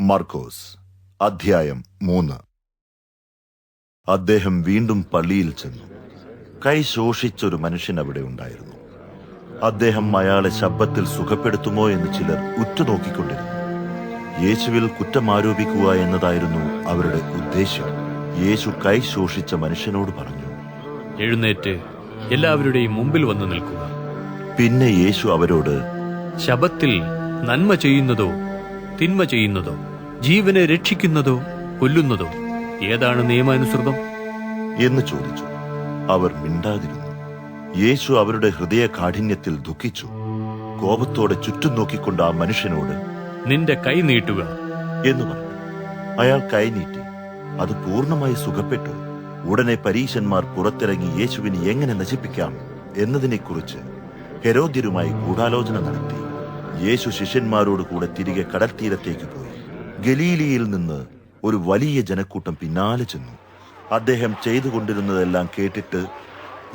മർക്കോസ് അധ്യായം മൂന്ന്. അദ്ദേഹം വീണ്ടും പള്ളിയിൽ ചെന്നു. കൈ ശോഷിച്ചൊരു മനുഷ്യൻ അവിടെ ഉണ്ടായിരുന്നു. അദ്ദേഹം അയാളെ ശബ്ദത്തിൽ സുഖപ്പെടുത്തുമോ എന്ന് ചിലർ ഉറ്റുനോക്കിക്കൊണ്ടിരുന്നു. യേശുവിൽ കുറ്റം ആരോപിക്കുക എന്നതായിരുന്നു അവരുടെ ഉദ്ദേശ്യം. യേശു കൈ ശോഷിച്ച മനുഷ്യനോട് പറഞ്ഞു എഴുന്നേറ്റ് എല്ലാവരുടെയും മുമ്പിൽ വന്നു നിൽക്കുക. പിന്നെ യേശു അവരോട് ശബത്തിൽ നന്മ ചെയ്യുന്നതോ തിന്മ ചെയ്യുന്നതോ ജീവനെ രക്ഷിക്കുന്നതോ കൊല്ലുന്നതോ ഏതാണ് നിയമാനുസൃതം? എന്ന് ചോദിച്ചു. അവർ മിണ്ടാതിരുന്നു. യേശു അവരുടെ ഹൃദയ കാഠിന്യത്തിൽ ദുഃഖിച്ചു. കോപത്തോടെ ചുറ്റും നോക്കിക്കൊണ്ട് ആ മനുഷ്യനോട് നിന്റെ കൈ നീട്ടുക. എന്ന് പറഞ്ഞു. അയാൾ കൈ നീട്ടി. അത് പൂർണമായി സുഖപ്പെട്ടു. ഉടനെ പരീശന്മാർ പുറത്തിറങ്ങി യേശുവിനെ എങ്ങനെ നശിപ്പിക്കാം എന്നതിനെക്കുറിച്ച് ഹെരോദ്യരുമായി ഗൂഢാലോചന നടത്തി. യേശു ശിഷ്യന്മാരോട് കൂടെ തിരികെ കടൽത്തീരത്തേക്ക് പോയി. ഗലീലിയിൽ നിന്ന് ഒരു വലിയ ജനക്കൂട്ടം പിന്നാലെ ചെന്നു. അദ്ദേഹം ചെയ്തുകൊണ്ടിരുന്നതെല്ലാം കേട്ടിട്ട്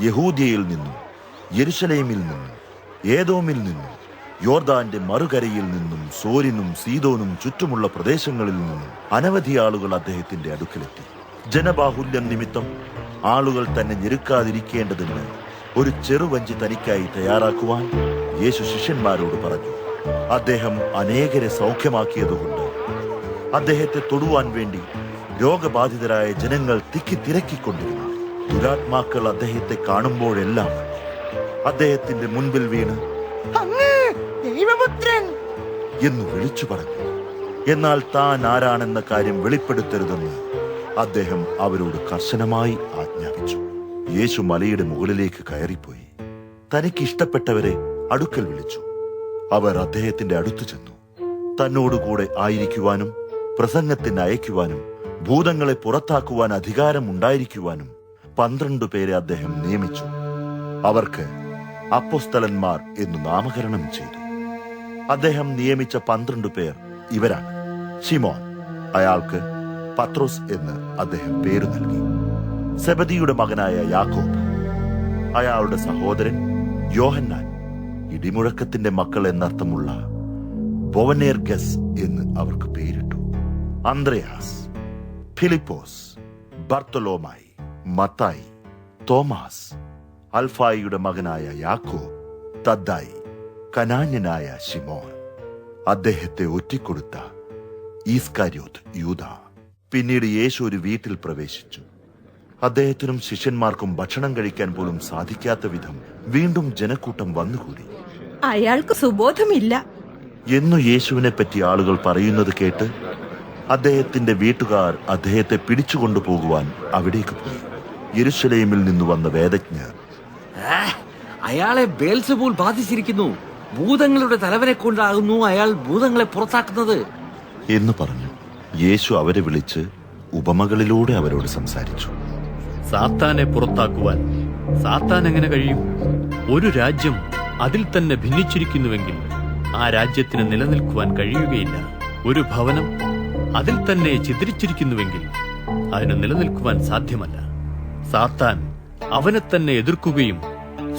യഹൂദിയയിൽ നിന്നും യെരുശലേമിൽ നിന്നും ഏതോമിൽ നിന്നും യോർദാന്റെ മറുകരയിൽ നിന്നും സോരിനും സീതോനും ചുറ്റുമുള്ള പ്രദേശങ്ങളിൽ നിന്നും അനവധി ആളുകൾ അദ്ദേഹത്തിന്റെ അടുക്കിലെത്തി. ജനബാഹുല്യം നിമിത്തം ആളുകൾ തന്നെ ഞെരുക്കാതിരിക്കേണ്ടതിന് ഒരു ചെറുവഞ്ചി തനിക്കായി തയ്യാറാക്കുവാൻ യേശു ശിഷ്യന്മാരോട് പറഞ്ഞു. അദ്ദേഹം അനേകരെ സൗഖ്യമാക്കിയതുകൊണ്ട് അദ്ദേഹത്തെ തൊടുവാൻ വേണ്ടി രോഗബാധിതരായ ജനങ്ങൾ തിക്കി തിരക്കിക്കൊണ്ടിരുന്നു. ദുരാത്മാക്കൾ അദ്ദേഹത്തെ കാണുമ്പോഴെല്ലാം അദ്ദേഹത്തിന്റെ മുൻപിൽ വീണ് ദൈവപുത്രൻ! എന്ന് വിളിച്ചു പറഞ്ഞു. എന്നാൽ താൻ ആരാണെന്ന കാര്യം വെളിപ്പെടുത്തരുതെന്ന് അദ്ദേഹം അവരോട് കർശനമായി ആജ്ഞാപിച്ചു. യേശു മലയുടെ മുകളിലേക്ക് കയറിപ്പോയി. തനിക്ക് ഇഷ്ടപ്പെട്ടവരെ അടുക്കൽ വിളിച്ചു. അവർ അദ്ദേഹത്തിന്റെ അടുത്തു ചെന്നു. തന്നോടുകൂടെ ആയിരിക്കുവാനും പ്രസംഗത്തിന് അയക്കുവാനും ഭൂതങ്ങളെ പുറത്താക്കുവാൻ അധികാരം ഉണ്ടായിരിക്കുവാനും പന്ത്രണ്ട് പേരെ അദ്ദേഹം നിയമിച്ചു. അവർക്ക് അപ്പോസ്തലന്മാർ എന്നു നാമകരണം ചെയ്തു. അദ്ദേഹം നിയമിച്ച പന്ത്രണ്ട് പേർ ഇവരാണ്. ഷിമോൻ അയാൾക്ക് പത്രോസ് എന്ന് അദ്ദേഹം പേരു നൽകി. സെബദിയുടെ മകനായ യാക്കോബ് അയാളുടെ സഹോദരൻ യോഹന്നാൻ ഇടിമുഴക്കത്തിന്റെ മക്കൾ എന്നർത്ഥമുള്ള ബോവനേർഗസ് എന്ന് അവർക്ക് പേരിട്ടു. അന്ത്രയാസ് ഫിലിപ്പോസ് ബർത്തലോമായി മത്തായി തോമാസ് അൽഫായിയുടെ മകനായ യാക്കോ തദ്ദായി കനാന്യനായ ഷിമോൻ അദ്ദേഹത്തെ ഒറ്റിക്കൊടുത്ത ഈസ്കാര്യോത്ത് യൂത പിന്നീട് യേശു ഒരു വീട്ടിൽ പ്രവേശിച്ചു. അദ്ദേഹത്തിനും ശിഷ്യന്മാർക്കും ഭക്ഷണം കഴിക്കാൻ പോലും സാധിക്കാത്ത വിധം വീണ്ടും ജനക്കൂട്ടം വന്നുകൂടി. അയാൾക്ക് സുബോധമില്ല. എന്നു യേശുവിനെ പറ്റി ആളുകൾ പറയുന്നത് കേട്ട് അദ്ദേഹത്തിന്റെ വീട്ടുകാർ അദ്ദേഹത്തെ പിടിച്ചുകൊണ്ടു പോകുവാൻ അവിടേക്ക് പോയി. യെരുശലേമിൽ നിന്ന് വന്ന വേദജ്ഞർ ആ, അയാളെ ബേൽസബൂൾ ബാധിച്ചിരിക്കുന്നു. ഭൂതങ്ങളുടെ തലവനെ കൊണ്ടാകുന്നു അയാൾ ഭൂതങ്ങളെ പുറത്താക്കുന്നത്. എന്ന് പറഞ്ഞു യേശു അവരെ വിളിച്ച് ഉപമകളിലൂടെ അവരോട് സംസാരിച്ചു. സാത്താനെ പുറത്താക്കുവാൻ സാത്താൻ എങ്ങനെ കഴിയും? ഒരു രാജ്യം അതിൽ തന്നെ ഭിന്നിച്ചിരിക്കുന്നുവെങ്കിൽ ആ രാജ്യത്തിന് നിലനിൽക്കുവാൻ കഴിയുകയില്ല. ഒരു ഭവനം അതിൽ തന്നെ ചിതറിച്ചിരിക്കുന്നുവെങ്കിൽ അതിന് നിലനിൽക്കുവാൻ സാധ്യമല്ല. സാത്താൻ അവനെ തന്നെ എതിർക്കുകയും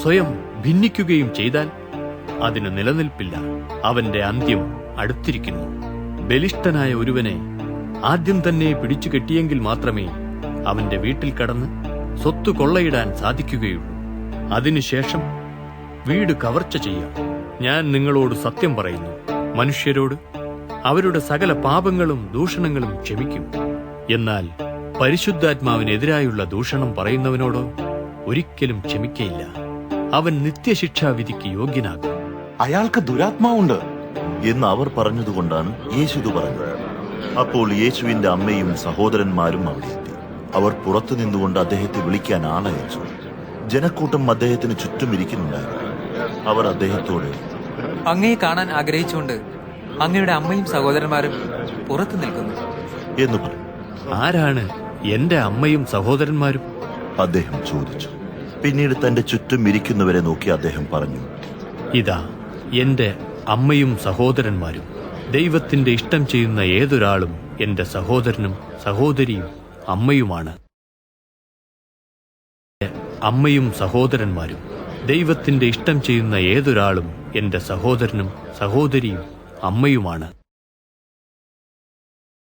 സ്വയം ഭിന്നിക്കുകയും ചെയ്താൽ അതിന് നിലനിൽപ്പില്ല. അവന്റെ അന്ത്യം അടുത്തിരിക്കുന്നു. ബലിഷ്ഠനായ ഒരുവനെ ആദ്യം തന്നെ പിടിച്ചു കെട്ടിയെങ്കിൽ മാത്രമേ അവന്റെ വീട്ടിൽ കടന്ന് സ്വത്ത് കൊള്ളയിടാൻ സാധിക്കുകയുള്ളൂ. അതിനുശേഷം വീട് കവർച്ച ചെയ്യാം. ഞാൻ നിങ്ങളോട് സത്യം പറയുന്നു. മനുഷ്യരോട് അവരുടെ സകല പാപങ്ങളും ദൂഷണങ്ങളും ക്ഷമിക്കും. എന്നാൽ പരിശുദ്ധാത്മാവിനെതിരായുള്ള ദൂഷണം പറയുന്നവനോടോ ഒരിക്കലും ക്ഷമിക്കയില്ല. അവൻ നിത്യശിക്ഷാവിധിക്ക് യോഗ്യനാകും. അയാൾക്ക് ദുരാത്മാവുണ്ട് എന്ന് അവർ പറഞ്ഞതുകൊണ്ടാണ് യേശു പറഞ്ഞത്. അപ്പോൾ യേശുവിന്റെ അമ്മയും സഹോദരന്മാരും അവിടെ എത്തി അവർ പുറത്തു നിന്നുകൊണ്ട് അദ്ദേഹത്തെ വിളിക്കാൻ ആളയച്ചു. ജനക്കൂട്ടം അദ്ദേഹത്തിന് ചുറ്റും ഇരിക്കുന്നുണ്ടായിരുന്നു അവർ അദ്ദേഹത്തോട് അങ്ങയെ കാണാൻ ആഗ്രഹിച്ചുകൊണ്ട് അങ്ങയുടെ അമ്മയും സഹോദരന്മാരും പുറത്തു നിൽക്കുന്നു. എന്ന് പറഞ്ഞു. ആരാണ് എന്റെ അമ്മയും സഹോദരന്മാരും? അദ്ദേഹം ചോദിച്ചു. പിന്നീട് തന്റെ ചുറ്റും ഇരിക്കുന്നവരെ നോക്കി അദ്ദേഹം പറഞ്ഞു ഇതാ എന്റെ അമ്മയും സഹോദരന്മാരും. ദൈവത്തിന്റെ ഇഷ്ടം ചെയ്യുന്ന ഏതൊരാളും എന്റെ സഹോദരനും സഹോദരിയും അമ്മയുമാണ്. അമ്മയും സഹോദരന്മാരും. ദൈവത്തിന്റെ ഇഷ്ടം ചെയ്യുന്ന ഏതൊരാളും എന്റെ സഹോദരനും സഹോദരിയും അമ്മയുമാണ്.